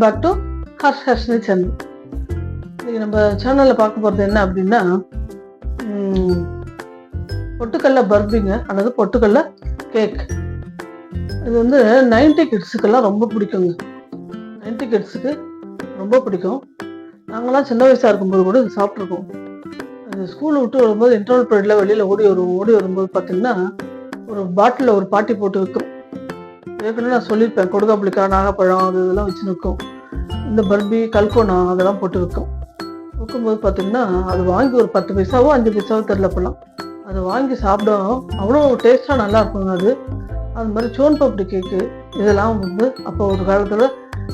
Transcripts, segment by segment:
Welcome back to Harsh Harshni channel இன்னைக்கு நம்ம சேனலில் பார்க்க போகிறது என்ன அப்படின்னா பொட்டுக்கல்ல பொட்டுக்கடல பர்பிங்க அல்லது பொட்டுக்கல்ல கேக். இது வந்து நைன்டி கிட்ஸுக்கெல்லாம் ரொம்ப பிடிக்குங்க. நைன்டி கிட்ஸுக்கு ரொம்ப பிடிக்கும். நாங்களாம் சின்ன வயசாக இருக்கும்போது கூட இது சாப்பிட்ருக்கோம் அது ஸ்கூல் விட்டு வரும்போது இன்டர்வல் பீரியடில் வெளியில் ஓடி வரும் ஓடி வரும்போது பார்த்தீங்கன்னா ஒரு பாட்டிலில் ஒரு பாட்டி போட்டு விற்கும் ஏற்கனவே நான் சொல்லியிருப்பேன் கொடுக்காப்புளிக்காய் நாகப்பழம் அது இதெல்லாம் வச்சு நிற்கும் இந்த பர்பி கல்கோணம் அதெல்லாம் போட்டு விற்கும். விற்கும்போது பார்த்தீங்கன்னா அது வாங்கி ஒரு பத்து பைசாவோ அஞ்சு பைசாவோ தெரில போலாம் அதை வாங்கி சாப்பிடும் அவ்வளோ டேஸ்ட்டாக நல்லா இருக்குங்க அது. அது மாதிரி சோன் பப்டி கேக்கு இதெல்லாம் வந்து அப்போ ஒரு காலத்தில்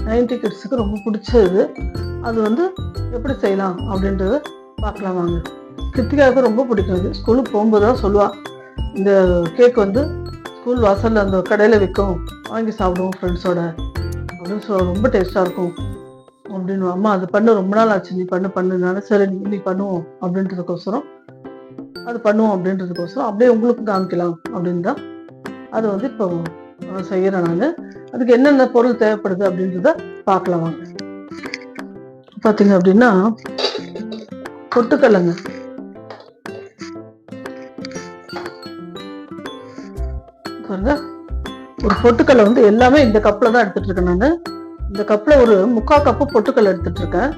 நைன்டி கிட்ஸுக்கு ரொம்ப பிடிச்சது. அது வந்து எப்படி செய்யலாம் அப்படின்றத பார்க்கலாம் வாங்க. கிருத்திகாவுக்கு ரொம்ப பிடிக்கும் இது ஸ்கூலுக்கு போகும்போது தான் சொல்லுவாள் இந்த கேக் வந்து ஸ்கூல் வாசலில் அந்த கடையில் விற்கும். வாங்கி சாப்பிடுவோம் ஃப்ரெண்ட்ஸோட அப்படின்னு சொல்ல ரொம்ப டேஸ்ட்டாக இருக்கும். அப்படின்னு அம்மா அது பண்ண ரொம்ப நாள் ஆச்சு. நீ பண்ணு பண்ணுனால சரி நீ நீ பண்ணுவோம் அப்படின்றதுக்கோசரம். அது பண்ணுவோம் அப்படின்றதுக்கோசரம் அப்படியே உங்களுக்கு காமிக்கலாம் அப்படின்னு தான் அது வந்து இப்போ செய்கிறேன் நான். அதுக்கு என்னென்ன பொருள் தேவைப்படுது அப்படின்றத பார்க்கலாம் வாங்க. பார்த்தீங்க அப்படின்னா பொட்டுக்கடலைங்க. பாருங்க. ஒரு பொட்டுக்கல்லை வந்து எல்லாமே இந்த கப்பில் தான் எடுத்துட்டு இருக்கேன் நான். இந்த கப்பில் ஒரு முக்கால் கப்பு பொட்டுக்கல் எடுத்துட்டு இருக்கேன்.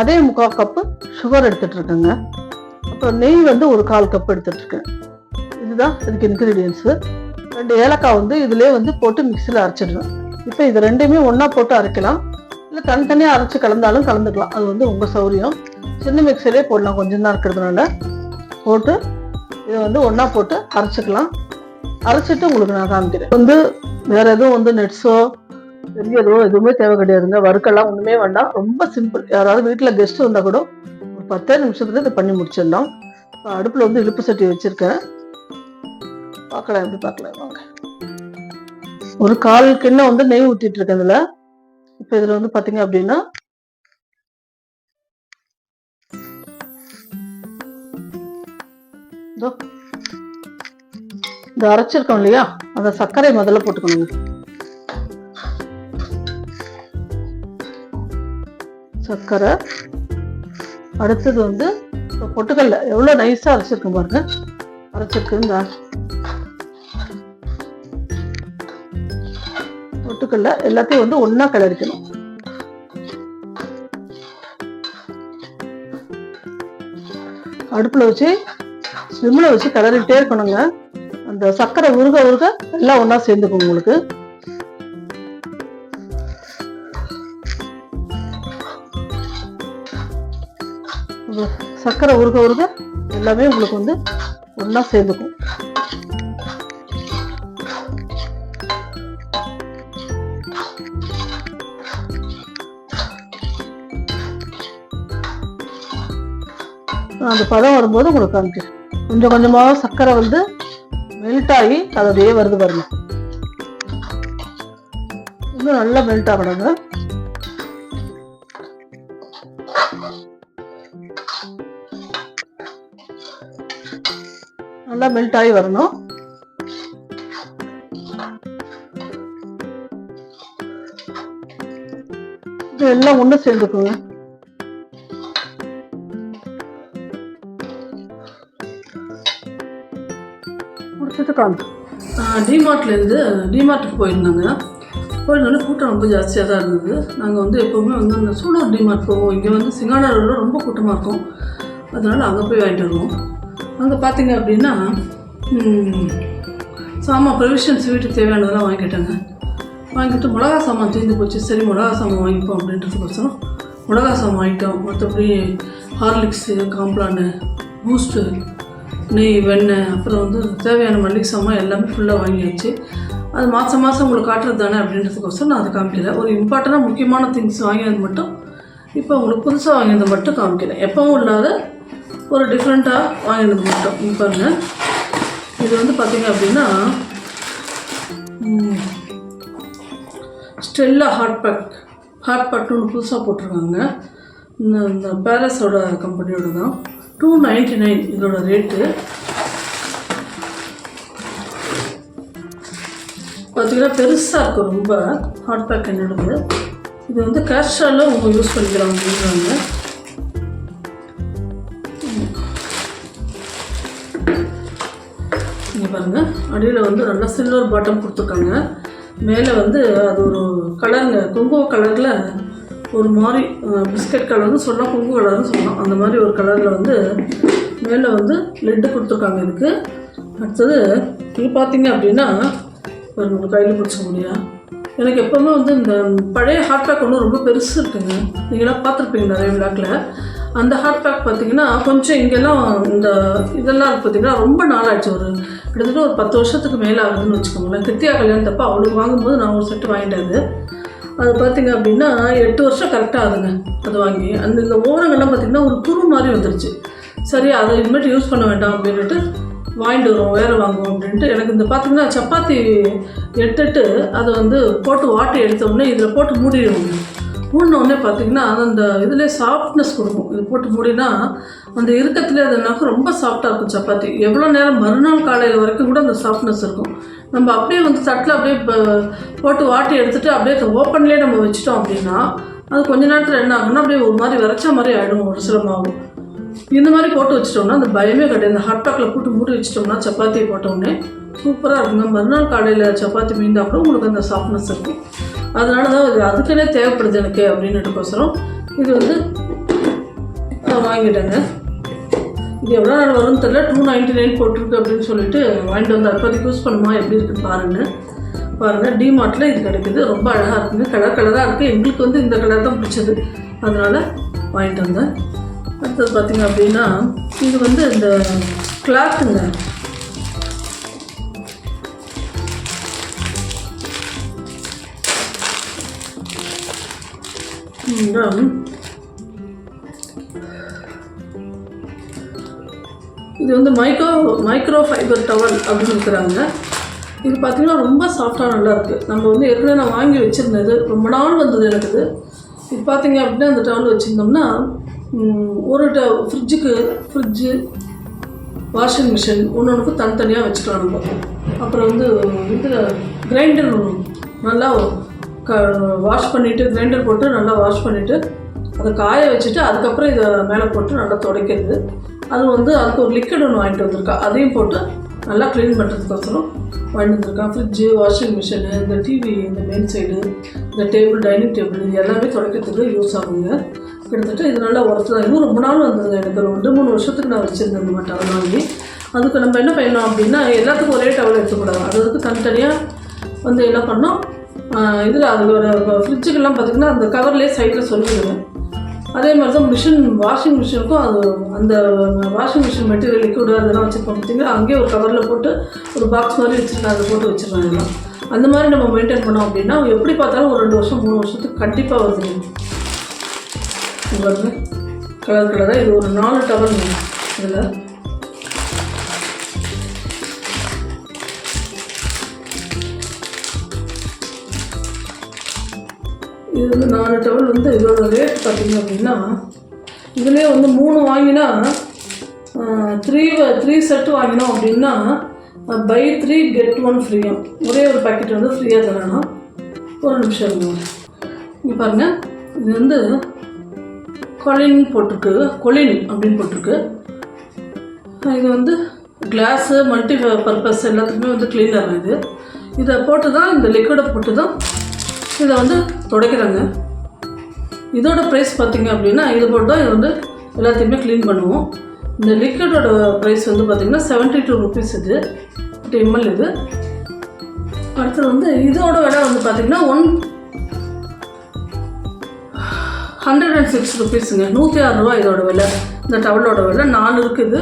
அதே முக்கால் கப்பு சுகர் எடுத்துட்டு இருக்கேங்க. அப்புறம் நெய் வந்து ஒரு கால் கப் எடுத்துட்டு இருக்கேன். இதுதான் இதுக்கு இன்க்ரீடியன்ஸு ரெண்டு ஏலக்காய் வந்து இதுலேயே வந்து போட்டு மிக்சியில் அரைச்சிடுவேன் இப்போ இது ரெண்டையுமே ஒன்றா போட்டு அரைக்கலாம். இல்லை தனித்தனியாக அரைச்சி கலந்தாலும் கலந்துக்கலாம். அது வந்து உங்கள் சௌரியம். சின்ன மிக்சிலே போடலாம். கொஞ்சம் தான் இருக்கிறதுனால. போட்டு இதை வந்து ஒன்றா போட்டு அரைச்சிக்கலாம். அரைச்சிட்டு உங்களுக்கு நான் காமிக்கிறேன். வந்து வேற எதுவும் வந்து நெட்ஸோ பெரியதோ எதுவுமே தேவை கிடையாதுங்க. வறுக்கெல்லாம் ஒன்றுமே வேண்டாம். ரொம்ப சிம்பிள் யாராவது வீட்டில் கெஸ்ட் வந்தால் கூட ஒரு பத்தே நிமிஷத்துல இதை பண்ணி முடிச்சிடலாம். இப்போ அடுப்பில் வந்து இழுப்பு சட்டி வச்சுருக்கேன். பார்க்கலாம் எப்படி பார்க்கலாம். வாங்க. ஒரு கால் கிண்ணம் வந்து நெய் ஊற்றிட்டு இருக்கேன் இதில். இப்போ இதில் வந்து பார்த்தீங்க அப்படின்னா இதோ இந்த அரைச்சிருக்கோம் இல்லையா? அந்த சர்க்கரை முதல்ல போட்டுக்கணுங்க. சர்க்கரை. அடுத்தது வந்து பொட்டுக்கல்ல எவ்வளோ நைஸாக அரைச்சிருக்கேன் பாருங்க. அரைச்சிருக்கு இந்த பொட்டுக்கல்ல எல்லாத்தையும் வந்து ஒன்றா கிளறிக்கணும். அடுப்பில் வச்சு ஸ்லிம்மில் வச்சு கிளறிக்கிட்டே இருக்கணுங்க. இந்த சர்க்கரை உருக உருக எல்லாம் ஒன்றா சேர்ந்துக்கும் உங்களுக்கு. சர்க்கரை உருக உருக எல்லாமே உங்களுக்கு வந்து ஒன்றா சேர்ந்துக்கும். அந்த பதம் வரும்போது உங்களுக்கு காமிக்கிறேன். கொஞ்சம் கொஞ்சமாக சர்க்கரை வந்து மெல்ட் ஆகி அது அப்படியே வருது பாருங்க. இன்னும் நல்லா மெல்ட் ஆகணுங்க. நல்லா மெல்ட் ஆகி வரணும். இது எல்லாம் ஒன்று சேர்ந்துக்குங்க. முடிச்சுட்டு காமிச்சு டிமார்ட்லேருந்து டிமார்ட்டுக்கு போயிருந்தாங்க. போயிருந்தோடனே கூட்டம் ரொம்ப ஜாஸ்தியாக தான் இருந்தது. நாங்கள் வந்து எப்போவுமே வந்து அந்த சூலூர் டிமார்ட் போவோம். இங்கே வந்து சிங்கானூரில் ரொம்ப கூட்டமாக இருக்கும். அதனால் அங்கே போய் வாங்கிட்டு வருவோம். அங்கே பார்த்தீங்க அப்படின்னா சாமான் ப்ரொவிஷன்ஸ் வீட்டுக்கு தேவையானதெல்லாம் வாங்கிக்கிட்டாங்க வாங்கிட்டு மிளகா சாமான் தீர்ந்து போச்சு. சரி மிளகா சாமான் வாங்கிப்போம் அப்படின்றதுக்கோசரம் மிளகா சாமான் வாங்கிட்டோம். மற்றபடி ஹார்லிக்ஸு காம்ப்ளானு பூஸ்ட்டு நெய் வெண்ணெய் அப்புறம் வந்து தேவையான மளிகை சாமான் எல்லாமே ஃபுல்லாக வாங்கியாச்சு. அது மாதம் மாதம் உங்களுக்கு காட்டுறது தானே அப்படின்றதுக்கோசரம் நான் அதை காமிக்கல. ஒரு இம்பார்ட்டனாக முக்கியமான திங்ஸ் வாங்கினது மட்டும் இப்போ உங்களுக்கு புதுசாக வாங்கினது மட்டும் காமிக்கிறேன் எப்பவும் இல்லாத ஒரு டிஃப்ரெண்ட்டாக வாங்கினது மட்டும். இங்க பாருங்க. இது வந்து பார்த்தீங்க அப்படின்னா ஸ்டெல்லா ஹாட் பேக் ஹாட் பேக்னு புதுசாக போட்டிருக்காங்க. இந்த இந்த பேலஸோட கம்பெனியோட தான் டூ நைன்டி நைன் இதோட ரேட்டு பார்த்தீங்கன்னா பெருசாக இருக்கும் ரொம்ப ஹாட் பேக் என்னோடது. இது வந்து கேஸ்ட்ராலில் அவங்க யூஸ் பண்ணிக்கிறாங்க அப்படின்றாங்க இங்கே பாருங்கள் அடியில் வந்து நல்லா சில்வர் பாட்டம் கொடுத்துருக்காங்க. மேலே வந்து அது ஒரு கலருங்க குங்கும கலரில் ஒரு மாதிரி பிஸ்கட் கலர்னு சொல்லலாம் குங்கு கலர்னு சொல்லலாம் அந்த மாதிரி ஒரு கலரில் வந்து மேலே வந்து லெட்டு கொடுத்துருக்காங்க இதுக்கு. அடுத்தது இது பார்த்தீங்க அப்படின்னா ஒரு உங்க கையில் பிடிச்ச முடியா? எனக்கு எப்போவுமே வந்து இந்த பழைய ஹாட் பேக் ஒன்று ரொம்ப பெருசு இருக்குங்க. நீங்களாம் பார்த்துருப்பீங்க நிறைய விழாக்கில் அந்த ஹாட் பேக் பார்த்தீங்கன்னா கொஞ்சம் இங்கெல்லாம் இந்த இதெல்லாம் பார்த்தீங்கன்னா ரொம்ப நாளாச்சு. ஒரு கிட்டத்தட்ட ஒரு பத்து வருஷத்துக்கு மேலே ஆகுதுன்னு வச்சுக்கோங்களேன். கிருத்தியா கல்யாணத்தப்போ அவளுக்கு வாங்கும்போது நான் ஒரு செட்டு வாங்கிட்டேன் அது பார்த்தீங்க அப்படின்னா எட்டு வருஷம் கரெக்டாக ஆகுதுங்க. அது வாங்கி அந்த இந்த ஓரங்கள்லாம் பார்த்திங்கன்னா ஒரு துரு மாதிரி வந்துருச்சு. சரி அதை இனிமேட்டு யூஸ் பண்ண வேண்டாம் அப்படின்ட்டு வாங்கிட்டு வருவோம் வேறு வாங்குவோம் அப்படின்ட்டு. எனக்கு இந்த பார்த்திங்கன்னா சப்பாத்தி எடுத்துட்டு அதை வந்து போட்டு வாட்டி எடுத்தோடனே இதில் போட்டு மூடிடுவோங்க மூடினோடனே பார்த்திங்கன்னா அது அந்த இதில் சாஃப்ட்னஸ் கொடுக்கும். இது போட்டு மூடினா அந்த இறுக்கத்துலேயே அதுனாக்க ரொம்ப சாஃப்டாக இருக்கும் சப்பாத்தி. எவ்வளோ நேரம் மறுநாள் காலையில் வரைக்கும் கூட அந்த சாஃப்ட்னஸ் இருக்கும். நம்ம அப்படியே வந்து தட்டில் அப்படியே போட்டு வாட்டி எடுத்துகிட்டு அப்படியே ஓப்பன்லேயே நம்ம வச்சிட்டோம் அப்படின்னா அது கொஞ்ச நேரத்தில் என்ன ஆகும்னா அப்படியே ஒரு மாதிரி விரைச்ச மாதிரி ஆகிடும் ஒரு சில மாவு இந்த மாதிரி போட்டு வச்சிட்டோம்னா அந்த பயமே கிடையாது. இந்த ஹாட் பேக்கில் போட்டு மூடி வச்சிட்டோம்னா சப்பாத்தி போட்டோடனே சூப்பராக இருக்குங்க. மறுநாள் காலையில் சப்பாத்தி மீந்தா கூட உங்களுக்கு அந்த சாஃப்ட்னஸ் இருக்கும். அதனால தான் இது அதுக்குன்னே தேவைப்படுது எனக்கு அப்படின்னுட்டுக்கோசரம் இது வந்து நான் வாங்கிட்டேங்க. இது எவ்வளோ நாள் வரும்னு தெரியல. டூ நைன்ட்டி நைன் போட்டிருக்கு அப்படின்னு சொல்லிட்டு வாங்கிட்டு வந்து அப்போதைக்கு யூஸ் பண்ணுமா எப்படி இருக்குன்னு பாருங்கள் பாருங்கள் டிமார்ட்டில் இது கிடைக்குது. ரொம்ப அழகாக இருக்குங்க. கலர் கலராக இருக்குது எங்களுக்கு வந்து இந்த கலர் தான் பிடிச்சது. அதனால் வாங்கிட்டு வந்தேன். அடுத்தது பார்த்தீங்க அப்படின்னா இது வந்து இந்த கிளாத்துங்க இந்த இது வந்து மைக்ரோ மைக்ரோ ஃபைபர் டவல் அப்படின்னு இருக்கிறாங்க. இது பார்த்தீங்கன்னா ரொம்ப சாஃப்டாக நல்லாயிருக்கு நம்ம வந்து ஏற்கனவே நான் வாங்கி வச்சுருந்தது. ரொம்ப நாள் வந்தது எனக்கு. இது இது பார்த்தீங்க அப்படின்னா அந்த டவல் வச்சுருந்தோம்னா ஒரு ட ஃப்ரிட்ஜுக்கு ஃப்ரிட்ஜு வாஷிங் மிஷின் ஒன்று ஒன்றுக்கு தனித்தனியாக வச்சுக்கலாம் நம்ம. அப்புறம் வந்து இதில் கிரைண்டர் நல்லா க வாஷ் பண்ணிவிட்டு கிரைண்டர் போட்டு நல்லா வாஷ் பண்ணிவிட்டு அதை காய வச்சுட்டு அதுக்கப்புறம் இதை மேலே போட்டு நல்லா துடைக்கிறது. அது வந்து அதுக்கு ஒரு லிக்விட் ஒன்று வாங்கிட்டு வந்திருக்கா. அதையும் போட்டு நல்லா க்ளீன் பண்ணுறதுக்கோசரம் வாங்கிட்டு வந்திருக்கான் ஃப்ரிட்ஜு வாஷிங் மிஷினு இந்த டிவி இந்த மெயின் சைடு இந்த டேபிள் டைனிங் டேபிள் இது எல்லாமே துடைக்கிறதுக்கு யூஸ் ஆகுங்க கிட்டத்தட்ட இது நல்லா ஒர்த்து தான் இதுவும் ரொம்ப நாள் வந்ததுங்க எனக்கு. ஒரு ரெண்டு மூணு வருஷத்துக்கு நான் வச்சுருந்தேன் இந்த மாதிரி டவல் வாங்கி. அதுக்கு நம்ம என்ன பண்ணலாம் அப்படின்னா எல்லாத்துக்கும் ஒரே டவல் எடுத்துக்கூடாது அது அதுக்கு தனித்தனியாக வந்து என்ன பண்ணோம்? இதில் அதோட ஃப்ரிட்ஜுக்கெல்லாம் பார்த்திங்கன்னா அந்த கவர்லேயே சைடில் சொல்லிடுவேன். அதே மாதிரி தான் மிஷின் வாஷிங் மிஷினுக்கும் அது அந்த வாஷிங் மிஷின் மெட்டீரியல் லிக்விடு அதெல்லாம் வச்சுருப்போம் பார்த்தீங்கன்னா அங்கேயே ஒரு கவரில் போட்டு ஒரு பாக்ஸ் மாதிரி வச்சுருக்கேன் அதை போட்டு வச்சுருவேன் எல்லாம். அந்த மாதிரி நம்ம மெயின்டைன் பண்ணோம் அப்படின்னா எப்படி பார்த்தாலும் ஒரு ரெண்டு வருஷம் மூணு வருஷத்துக்கு கண்டிப்பாக வருது. இங்க பாருங்க கலர் கலராக இது ஒரு நாலு டவல் இதில் இது வந்து நாலு டவல் வந்து இதோட ரேட் பார்த்தீங்க அப்படின்னா இதுலேயே வந்து மூணு வாங்கினா த்ரீ த்ரீ செட்டு வாங்கினோம் அப்படின்னா பை த்ரீ கெட் ஒன் ஃப்ரீயாக ஒரே ஒரு பாக்கெட் வந்து ஃப்ரீயாக தரணும் ஒரு நிமிஷம் இருங்க. இங்கே பாருங்கள் இது வந்து கொலின் போட்டிருக்கு. கொலின் அப்படின்னு போட்டிருக்கு. இது வந்து கிளாஸு மல்டி பர்பஸ் எல்லாத்துக்குமே வந்து க்ளீனர் இது. இதை போட்டு தான் இந்த லிக்விடை போட்டு தான் இதை வந்து துடைக்கிறேங்க. இதோட ப்ரைஸ் பார்த்தீங்க அப்படின்னா இது போட்டு தான் இது வந்து எல்லாத்தையுமே க்ளீன் பண்ணுவோம். இந்த லிக்விடோட ப்ரைஸ் வந்து பார்த்திங்கன்னா செவன்ட்டி டூ ருபீஸ் இது எம்எல் இது. அடுத்தது வந்து இதோட விலை வந்து பார்த்தீங்கன்னா ஒன் ஹண்ட்ரட் அண்ட் சிக்ஸ் ருபீஸுங்க நூற்றி ஆறு ரூபா இதோட விலை. இந்த டவலோட விலை நாலு இருக்குது.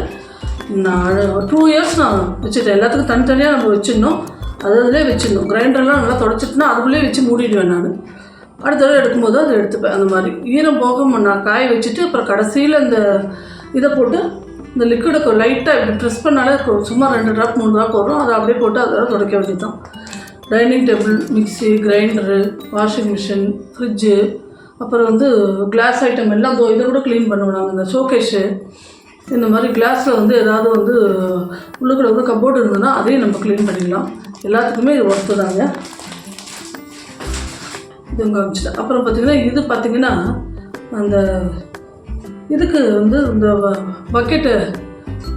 நான் டூ இயர்ஸ் நான் வச்சுட்டேன். எல்லாத்துக்கும் தனித்தனியாக நம்ம வச்சிடணும். அது அதிலே வச்சிடணும் கிரைண்டர்லாம் நல்லா தொடச்சிட்டுனா அதுக்குள்ளேயே வச்சு மூடிடுவேன் நான். அடுத்த தடவை எடுக்கும்போது அதை எடுத்துப்பேன் அந்த மாதிரி. ஈரம் போக நான் காய வச்சுட்டு அப்புறம் கடைசியில் இந்த இதை போட்டு இந்த லிக்விடை லைட்டாக இப்படி ப்ரெஸ் பண்ணாலே சும்மா ரெண்டு ட்ராப் மூணு ட்ராப் வரும். அதை அப்படியே போட்டு அதை துடைக்க வேண்டியது தான் dining table mixie grinder washing machine fridge அப்புறம் வந்து கிளாஸ் ஐட்டம் எல்லாம் இதை கூட க்ளீன் பண்ணுவோம் நாங்கள் இந்த ஷோகேஷு இந்த மாதிரி கிளாஸில் வந்து ஏதாவது வந்து உள்ளுக்குள்ள வந்து கபோர்டு இருந்ததுன்னா அதையும் நம்ம க்ளீன் பண்ணிக்கலாம் எல்லாத்துக்குமே இது ஒர்த்து தாங்க. இது காமிச்சிட்டேன் அப்புறம் பார்த்தீங்கன்னா இது பார்த்தீங்கன்னா அந்த இதுக்கு வந்து இந்த பக்கெட்டு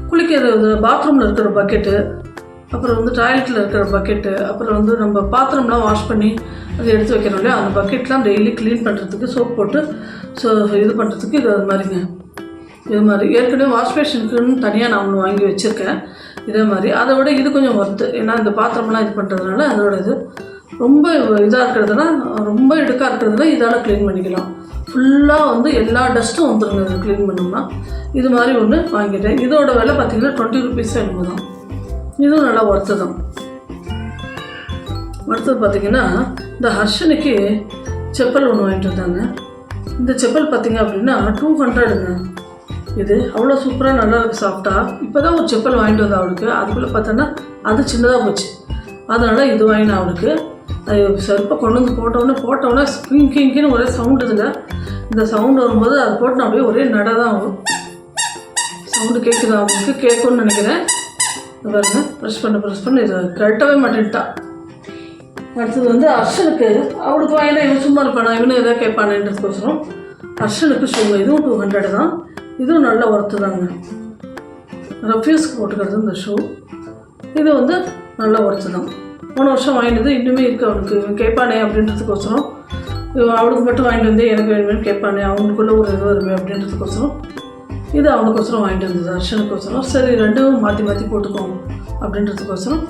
குளிக்கிறது பாத்ரூமில் இருக்கிற பக்கெட்டு அப்புறம் வந்து டாய்லெட்டில் இருக்கிற பக்கெட்டு அப்புறம் வந்து நம்ம பாத்திரம்லாம் வாஷ் பண்ணி அதை எடுத்து வைக்கிறோம் இல்லையா? அந்த பக்கெட்லாம் டெய்லி க்ளீன் பண்ணுறதுக்கு சோப் போட்டு ஸோ இது பண்ணுறதுக்கு இது அது மாதிரிங்க. இது மாதிரி ஏற்கனவே வாஷ் பேஷனுக்குன்னு தனியாக நான் ஒன்று வாங்கி வச்சுருக்கேன். இதே மாதிரி. அதை விட இது கொஞ்சம் ஒர்த்து ஏன்னா இந்த பாத்திரம்லாம் இது பண்ணுறதுனால அதோட இது ரொம்ப இதாக இருக்கிறதுனா ரொம்ப இடுக்காக இருக்கிறதுனா இதால் க்ளீன் பண்ணிக்கலாம். ஃபுல்லாக வந்து எல்லா டஸ்ட்டும் வந்துருங்க இது க்ளீன் பண்ணோம்னா. இது மாதிரி ஒன்று வாங்கிட்டேன். இதோட விலை பார்த்திங்கன்னா டுவெண்ட்டி ருபீஸ் என்னமோ தான். இதுவும் நல்லா ஒர்த்து தான். அடுத்தது பார்த்தீங்கன்னா இந்த ஹர்ஷனுக்கு செப்பல் ஒன்று வாங்கிட்டு வந்தாங்க. இந்த செப்பல் பார்த்திங்க அப்படின்னா டூ ஹண்ட்ரடுங்க இது அவ்வளோ சூப்பராக நல்லா இருக்குது சாஃப்டாக இப்போ தான் ஒரு செப்பல் வாங்கிட்டு வந்தா அவளுக்கு. அதுக்குள்ளே பார்த்தோன்னா அது சின்னதாக போச்சு. அதனால் இது வாங்கினேன் அவளுக்கு. அது செருப்பை கொண்டு வந்து போட்டோன்னே போட்டோன்னே கிங் கிங்கின்னு ஒரே சவுண்டு இதில் இந்த சவுண்டு வரும்போது அது போட்டு அப்படியே ஒரே நடை தான் ஆகும். சவுண்டு கேட்குது அவங்களுக்கு கேட்கும்னு நினைக்கிறேன். பாருங்க. ப்ரெஷ் பண்ண ப்ரெஷ் பண்ண. இது கழட்டவே மாட்டேன்ட்டா. அடுத்தது வந்து அர்ஷனுக்கு அவளுக்கு வாங்கினா இவன் சும்மா இருப்பானா? இவனு எதாவது கேட்பானேன்றதுக்கோசரம். அர்ஷனுக்கு ஷூ இதுவும் டூ ஹண்ட்ரட் தான். இதுவும் நல்ல ஒர்த்து தாங்க. ரஃப்யூஸ்க்கு போட்டுக்கிறது இந்த ஷூ இது வந்து நல்ல ஒர்த்து தான். போன வருஷம் வாங்கினது இன்னுமே இருக்குது அவனுக்கு. கேட்பானே அப்படின்றதுக்கோசரம். அவனுக்கு மட்டும் வாங்கிட்டு வந்து எனக்கு வேணுமே கேட்பானே அவனுக்குள்ளே ஒரு இது வருமே அப்படின்றதுக்கோசரம். இது அவனுக்கோசரம் வாங்கிட்டு வந்தது அர்ஷனுக்கோசரம். சரி ரெண்டும் மாற்றி மாற்றி போட்டுக்கோங்க அப்படின்றதுக்கோசரம்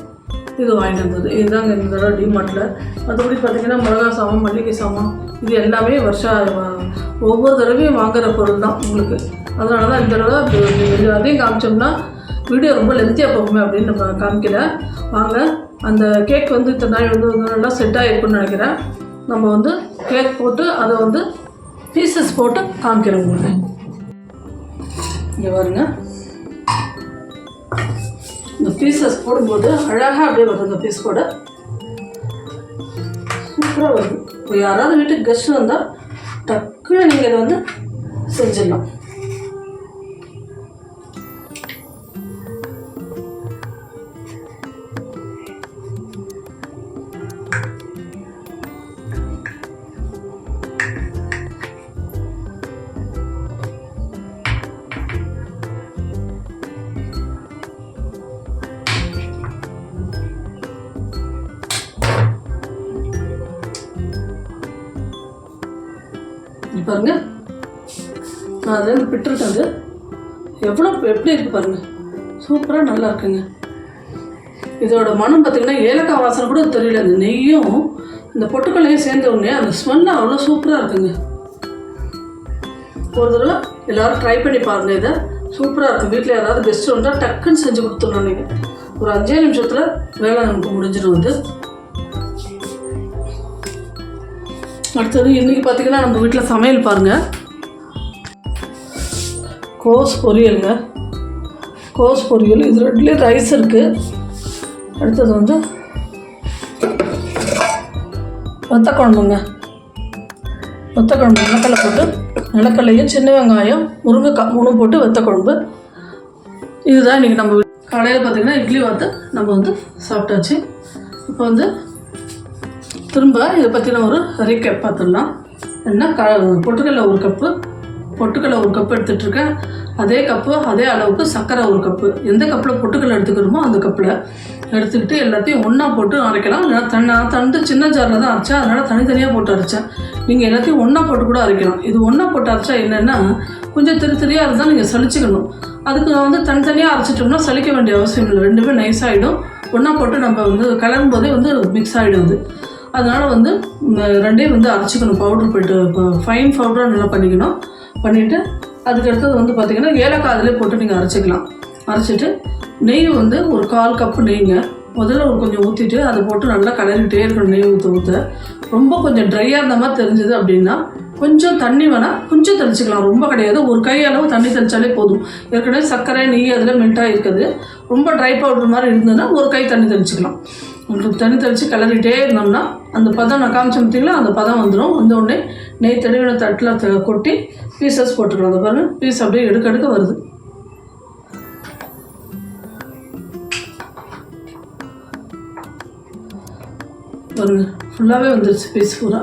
இது வாங்கிட்டு வந்தது. இதுதாங்க இந்த தடவை டிமார்ட்டில் மற்றபடி பார்த்திங்கன்னா மிளகா சாமான் மல்லிகை சாமான் இது எல்லாமே வருஷம் ஒவ்வொரு தடவையும் வாங்குற பொருள் தான் உங்களுக்கு. அதனால தான் இந்த தடவை அப்படி அதையும் காமிச்சோம்னா வீடியோ ரொம்ப லென்த்தியாக போகுமே அப்படின்னு நம்ம காமிக்கல. வாங்க அந்த கேக் வந்து இத்தனை நாள் வந்து வந்து நல்லா செட் ஆகிருக்குன்னு நினைக்கிறேன். நம்ம வந்து கேக் போட்டு அதை வந்து பீசஸ் போட்டு காமிக்கிறோம் உங்களுக்கு. இங்கே பாருங்க. இந்த பீசஸ் போடும்போது அழகாக அப்படியே வருது இந்த பீஸ் கூட சூப்பராக வருது. இப்போ யாராவது வீட்டுக்கு கெஸ்ட் வந்தால் கீழே நீங்கள் இதை வந்து செஞ்சிடலாம் அதுலேருந்து பிட்டுருக்கேன் அது எவ்வளோ எப்படி இருக்கு பாருங்க. சூப்பராக நல்லா இருக்குங்க. இதோட மனம் பார்த்தீங்கன்னா ஏலக்காய் வாசனை கூட தெரியல. அந்த நெய்யும் இந்த பொட்டுக்கல்லையும் சேர்ந்த உடனே அந்த ஸ்மெல்லு அவ்வளோ சூப்பராக இருக்குங்க. ஒரு தடவை எல்லோரும் ட்ரை பண்ணி பாருங்க இதை. சூப்பராக இருக்கும் வீட்டில் யாராவது பெஸ்ட் வந்தால் டக்குன்னு செஞ்சு கொடுத்துடணும் நீங்கள் ஒரு அஞ்சே நிமிஷத்தில் வேலை நமக்கு முடிஞ்சிடும் வந்து அடுத்தது இன்றைக்கி பார்த்தீங்கன்னா நம்ம வீட்டில் சமையல் பாருங்கள் கோஸ் பொரியலுங்க. கோஸ் பொரியல். இது ரெண்டுலேயும் ரைஸ் இருக்குது அடுத்தது வந்து வத்த குழம்புங்க வத்த குழம்பு நிலக்கடலை போட்டு நிலக்கடலையும் சின்ன வெங்காயம் முருங்கைக்காய் மூணும் போட்டு வத்த குழம்பு இதுதான் இன்றைக்கி நம்ம கடையில் காலையில் பார்த்தீங்கன்னா இட்லி வாத்து நம்ம வந்து சாப்பிட்டாச்சு. இப்போ வந்து திரும்ப இதை பற்றின ஒரு ரீகேப் பார்த்துடலாம் என்ன? க பொட்டுக்கடலை ஒரு கப்பு பொட்டுக்கடலை ஒரு கப்பு எடுத்துகிட்ருக்கேன் அதே கப்பு அதே அளவுக்கு சர்க்கரை ஒரு கப்பு எந்த கப்பில் பொட்டுக்கடலை எடுத்துக்கிறோமோ அந்த கப்பில் எடுத்துக்கிட்டு எல்லாத்தையும் ஒன்றா போட்டு அரைக்கலாம். இல்லைனா தன் நான் தண்டு சின்ன ஜாரில் தான் அரைச்சேன். அதனால் தனித்தனியாக போட்டு அரைச்சேன். நீங்கள் எல்லாத்தையும் ஒன்றா போட்டு கூட அரைக்கலாம். இது ஒன்றா போட்டு அரைச்சா என்னென்னா கொஞ்சம் திரு திரியாக இருந்தால் நீங்கள் சளிச்சிக்கணும். அதுக்கு நான் வந்து தனித்தனியாக அரைச்சிட்டோம்னா சலிக்க வேண்டிய அவசியம் இல்லை. ரெண்டுமே நைஸ் ஆகிடும் ஒன்றா போட்டு நம்ம வந்து கலரும் போதே வந்து மிக்ஸ் ஆகிடும் அது. அதனால் வந்து ரெண்டையும் வந்து அரைச்சிக்கணும். பவுடர் போய்ட்டு ஃபைன் பவுடராக நல்லா பண்ணிக்கணும். பண்ணிவிட்டு அதுக்கடுத்தது வந்து பார்த்திங்கன்னா ஏலக்காய் அதிலே போட்டு நீங்கள் அரைச்சிக்கலாம். அரைச்சிட்டு நெய் வந்து ஒரு கால் கப்பு நெய்ங்க. முதல்ல ஒரு கொஞ்சம் ஊற்றிட்டு அதை போட்டு நல்லா கலரிக்கிட்டே இருக்கணும் நெய் ஊற்ற ஊற்ற ரொம்ப கொஞ்சம் ட்ரையாக இருந்த மாதிரி தெரிஞ்சது அப்படின்னா கொஞ்சம் தண்ணி வேணால் கொஞ்சம் தெளிச்சிக்கலாம். ரொம்ப கிடையாது. ஒரு கை அளவு தண்ணி தெளிச்சாலே போதும். ஏற்கனவே சர்க்கரை நெய் அதில் மெல்ட்டாக இருக்குது. ரொம்ப ட்ரை பவுடர் மாதிரி இருந்ததுன்னா ஒரு கை தண்ணி தெளிச்சிக்கலாம். உங்களுக்கு தண்ணி தெளித்து கிளறிட்டே இருந்தோம்னா அந்த பதம் நான் காமிச்ச பார்த்தீங்களா? அந்த பதம் வந்துடும் வந்த உடனே நெய் தெளிவின தட்டில் த- கொட்டி பீசஸ் போட்டுக்கலாம் அந்த பாருங்கள் பீஸ் அப்படியே எடுக்க எடுக்க வருது. பாருங்க. ஃபுல்லாகவே வந்துருச்சு பீஸ் பூரா.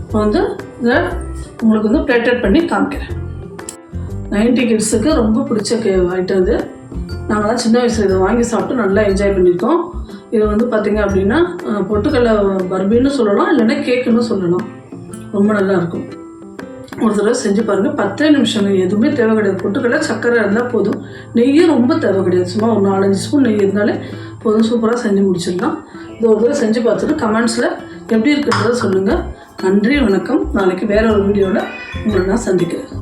இப்போ வந்து இதை உங்களுக்கு வந்து பிளேட்டட் பண்ணி காமிக்கிறேன். நைன்டி கிட்ஸுக்கு ரொம்ப பிடிச்ச ஐட்டம் இது நாங்களாம் சின்ன வயசில் இதை வாங்கி சாப்பிட்டு நல்லா என்ஜாய் பண்ணியிருக்கோம். இது வந்து பார்த்திங்க அப்படின்னா பொட்டுக்கடலை பர்பின்னு சொல்லலாம் இல்லைன்னா கேக்குன்னு சொல்லலாம். ரொம்ப நல்லா இருக்கும். ஒரு தடவை செஞ்சு பாருங்கள் பத்தே நிமிஷம் எதுவுமே தேவை கிடையாது. பொட்டுக்கடலை சர்க்கரை இருந்தால் போதும். நெய்யும் ரொம்ப தேவை கிடையாது. சும்மா ஒரு நாலஞ்சு ஸ்பூன் நெய் இருந்தாலே போதும். சூப்பராக செஞ்சு முடிச்சிடலாம். இது ஒரு தடவை செஞ்சு பார்த்துட்டு கமெண்ட்ஸில் எப்படி இருக்குன்றத சொல்லுங்கள் நன்றி வணக்கம். நாளைக்கு வேற ஒரு வீடியோவில் உங்களை நான் சந்திக்கிறேன்.